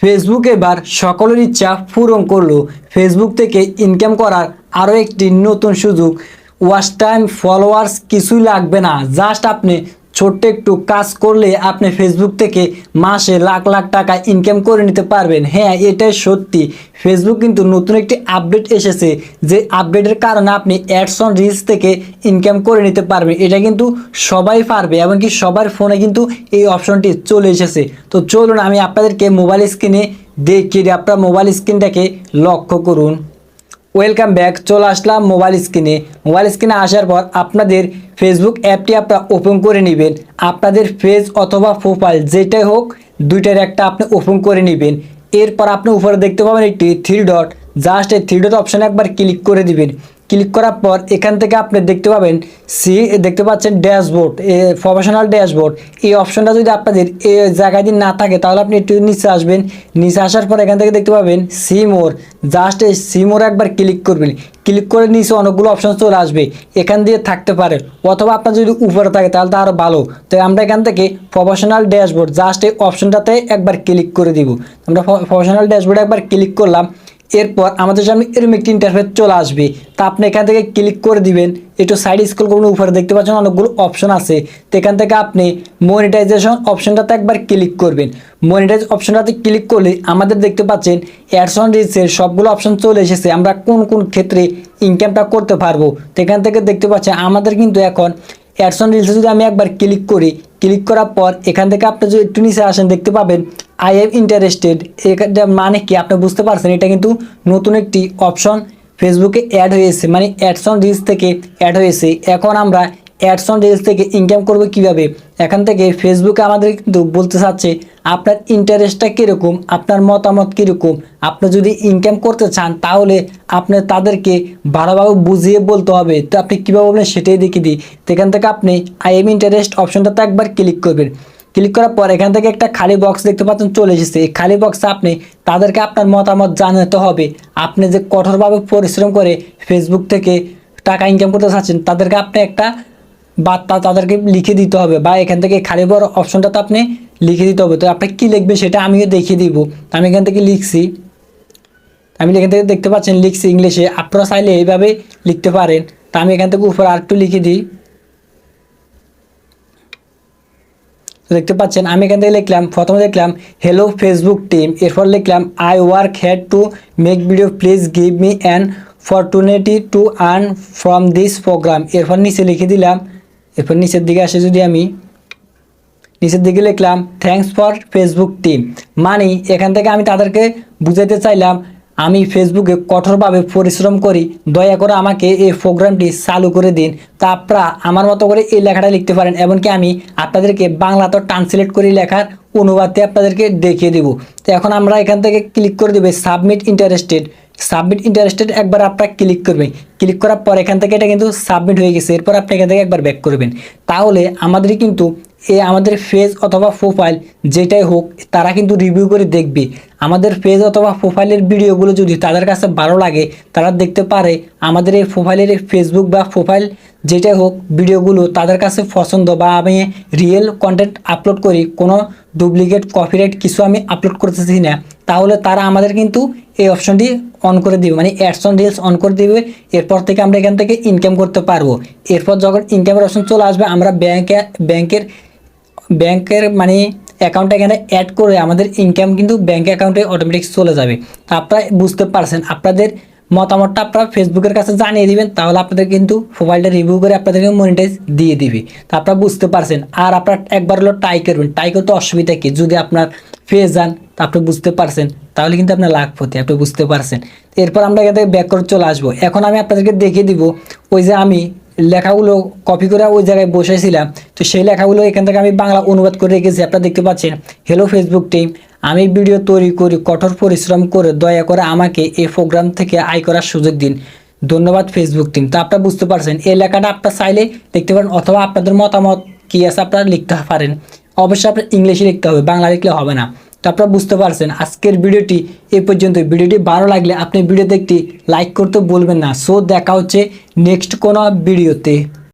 Facebook এবার সকলের ইচ্ছা পূরণ করল। ফেসবুক থেকে ইনকাম করার আরও একটি নতুন সুযোগ। ওয়াচ টাইম ফলোয়ার্স কিছুই লাগবে না। জাস্ট আপনি ছোট্ট একটু কাজ করলে আপনি ফেসবুক থেকে মাসে লাখ লাখ টাকা ইনকাম করে নিতে পারবেন। হ্যাঁ এটাই সত্যি। ফেসবুক কিন্তু নতুন একটি আপডেট এসেছে, যে আপডেটের কারণে আপনি অ্যাডস অন রিলস থেকে ইনকাম করে নিতে পারবেন। এটা কিন্তু সবাই পারবে, এমনকি সবার ফোনে কিন্তু এই অপশনটি চলে এসেছে। তো চলুন, আমি আপনাদেরকে মোবাইল স্ক্রিনে দেখিয়ে আপনার মোবাইল স্ক্রিনটাকে লক্ষ্য করুন। ওয়েলকাম ব্যাক চলে আসলাম মোবাইল স্ক্রিনে মোবাইল স্ক্রিনে আসার পর আপনাদের ফেসবুক অ্যাপটি আপনারা ওপেন করে নেবেন। আপনাদের পেজ অথবা প্রোফাইল যেটাই হোক, দুইটার একটা আপনি ওপেন করে নেবেন। এরপর আপনি উপরে দেখতে পাবেন একটি থ্রি ডট জাস্ট এই থ্রি ডট অপশানে একবার ক্লিক করে দিবেন। ক্লিক করার পর এখান থেকে আপনি দেখতে পাবেন সি, দেখতে পাচ্ছেন ড্যাশবোর্ড প্রফেশনাল ড্যাশবোর্ড। এই অপশনটা যদি আপনাদের এই জায়গায় দিয়ে না থাকে, তাহলে আপনি একটু নিচে আসবেন। নিচে আসার পর এখান থেকে দেখতে পাবেন সিমোর জাস্ট এই সিমোর একবার ক্লিক করবেন। ক্লিক করে নিচে অনেকগুলো অপশন চলে আসবে। এখান দিয়ে থাকতে পারে। অথবা আপনার যদি উপরে থাকে, তাহলে তো আরও ভালো। তো আমরা এখান থেকে প্রফেশনাল ড্যাশবোর্ড, জাস্ট এই অপশনটাতে একবার ক্লিক করে দিব। আমরা প্রফেশনাল ড্যাশবোর্ডে একবার ক্লিক করলাম। এরপর আমাদের সামনে এরকম একটি ইন্টারফেস চলে আসবে। তা আপনি এখান থেকে ক্লিক করে দিবেন। একটু সাইড স্কুল করুন, উপরে দেখতে পাচ্ছেন অনেকগুলো অপশন আছে। তো এখান থেকে আপনি মনিটাইজেশন অপশনটাতে একবার ক্লিক করবেন। মনিটাইজ অপশনটাতে ক্লিক করলে আমাদের দেখতে পাচ্ছেন অ্যাডস অন রিলসের সবগুলো অপশন চলে এসেছে। আমরা কোন কোন ক্ষেত্রে ইনকামটা করতে পারব? তো এখান থেকে দেখতে পাচ্ছেন আমাদের কিন্তু এখন অ্যাডস অন রিলসে যদি আমি একবার ক্লিক করি ক্লিক করার পর এখান থেকে আপনি যদি একটু নিচে আসেন, দেখতে পাবেন আই এম ইন্টারেস্টেড এটা মানে কি? আপনি বুঝতে পারছেন? এটা কিন্তু নতুন একটি অপশন ফেসবুকে অ্যাড হয়েছে মানে অ্যাডস অন রিলস থেকে অ্যাড হয়েছে। এখন আমরা অ্যাডস অন রিলস থেকে ইনকাম করব কীভাবে? এখান থেকে ফেসবুকে আমাদের কিন্তু বলতে চাচ্ছে আপনার ইন্টারেস্টটা কীরকম? আপনার মতামত কীরকম? আপনি যদি ইনকাম করতে চান, তাহলে আপনি তাদেরকে ভালোভাবে বুঝিয়ে বলতে হবে। তো আপনি কীভাবে বলবেন সেটাই দেখিয়ে দিই। তো এখান থেকে আপনি আই এম ইন্টারেস্ট অপশনটাতে একবার ক্লিক করবেন। ক্লিক করার পর এখান থেকে একটা খালি বক্স দেখতে পাচ্ছেন, চলে এসেছে। এই খালি বক্সে আপনি তাদেরকে আপনার মতামত জানাতে হবে। আপনি যে কঠোরভাবে পরিশ্রম করে ফেসবুক থেকে টাকা ইনকাম করতে চাচ্ছেন, তাদেরকে আপনি একটা বার্তা তাদেরকে লিখে দিতে হবে। বা এখান থেকে খালি বড় অপশনটাতে আপনি লিখে দিতে হবে। তো আপনি কী লিখবেন সেটা আমিও দেখিয়ে দিব। আমি এখান থেকে লিখছি। আমি এখান থেকে দেখতে পাচ্ছেন, লিখছি ইংলিশে। আপনারা চাইলে এইভাবে লিখতে পারেন। তা আমি এখান থেকে উপরে আরেকটু লিখে দিই। দেখতে পাচ্ছেন, আমি এখান থেকে লিখলাম, প্রথমে লিখলাম হ্যালো ফেসবুক টিম এরপর লিখলাম I work had to make video please give me an opportunity to earn from this program এরপর নিচে লিখে দিলাম। এরপর নিচের দিকে আসে যদি আমি। নিচের দিকে লিখলাম থ্যাঙ্কস ফর ফেসবুক টিম মানে এখান থেকে আমি তাদেরকে বুঝাইতে চাইলাম, আমি ফেসবুকে কঠোরভাবে পরিশ্রম করি, দয়া করে আমাকে এই প্রোগ্রামটি চালু করে দিন। তা আপনারা আমার মতো করে এই লেখাটা লিখতে পারেন, এমনকি আমি আপনাদেরকে বাংলাতে ট্রান্সলেট করে লেখার অনুবাদে আপনাদেরকে দেখিয়ে দেব। তো এখন আমরা এখান থেকে ক্লিক করে দেবে সাবমিট ইন্টারেস্টেড সাবমিট ইন্টারেস্টেড একবার আপনারা ক্লিক করবেন। ক্লিক করার পর এখান থেকে এটা কিন্তু সাবমিট হয়ে গেছে, এরপর আপনি এখান থেকে একবার ব্যাক করবেন। তাহলে আমাদের কিন্তু এ আমাদের ফেজ অথবা প্রোফাইল যেটাই হোক, তারা কিন্তু রিভিউ করে দেখবে। আমাদের পেজ অথবা প্রোফাইলের ভিডিওগুলো যদি তাদের কাছে ভালো লাগে, তারা দেখতে পারে আমাদের এই প্রোফাইলের ফেসবুক বা প্রোফাইল যেটাই হোক ভিডিওগুলো তাদের কাছে পছন্দ বা আমি রিয়েল কন্টেন্ট আপলোড করি, কোনো ডুপ্লিকেট কপিরাইট কিছু আমি আপলোড করতেছি না, তাহলে তারা আমাদের কিন্তু এই অপশনটি অন করে দিবে মানে অ্যাডস অন রিলস অন করে দিবে, এরপর থেকে আমরা এখান থেকে ইনকাম করতে পারব। এরপর যখন ইনকামের অপশন চলে আসবে, আমরা ব্যাংকে ব্যাংকের ব্যাংকের মানে অ্যাকাউন্টটা এখানে অ্যাড করে আমাদের ইনকাম কিন্তু ব্যাংক অ্যাকাউন্টে অটোমেটিক চলে যাবে। তা আপনারা বুঝতে পারছেন, আপনাদের মতামতটা আপনারা ফেসবুকের কাছে জানিয়ে দিবেন, তাহলে আপনাদের কিন্তু মোবাইলটা রিভিউ করে আপনাদেরকে মনিটাইজ দিয়ে দিবে। তা আপনারা বুঝতে পারছেন, আর আপনার একবার হলো ট্রাই করবেন। ট্রাই করতে অসুবিধা কি? যদি আপনার ফেস যান, তা আপনি বুঝতে পারছেন, তাহলে কিন্তু আপনার লাখ পথে আপনি বুঝতে পারছেন। এরপর আমরা এখান থেকে ব্যাক করে চলে আসব। এখন আমি আপনাদেরকে দেখিয়ে দিব, ওই যে আমি লেখাগুলো কপি করে ওই জায়গায় বসেছিলাম। তো সেই লেখাগুলো এখান থেকে আমি বাংলা অনুবাদ করে রেখেছি। আপনারা দেখতে পাচ্ছেন হ্যালো ফেসবুক টিম আমি ভিডিও তৈরি করি, কঠোর পরিশ্রম করে দয়া করে আমাকে এই প্রোগ্রাম থেকে আয় করার সুযোগ দিন। ধন্যবাদ ফেসবুক টিম তো আপনারা বুঝতে পারছেন, এই লেখাটা আপনার চাইলে লিখতে পারেন, অথবা আপনাদের মতামত কী আছে আপনারা লিখতে পারেন। অবশ্যই আপনার ইংলিশে লিখতে হবে, বাংলা লিখলে হবে না। তো আপনারা বুঝতে পারছেন, আজকের ভিডিওটি এ পর্যন্ত ভিডিওটি ভালো লাগলে আপনি ভিডিওতে একটি লাইক করতে বলবেন না। সো দেখা হচ্ছে নেক্সট কোনো ভিডিওতে।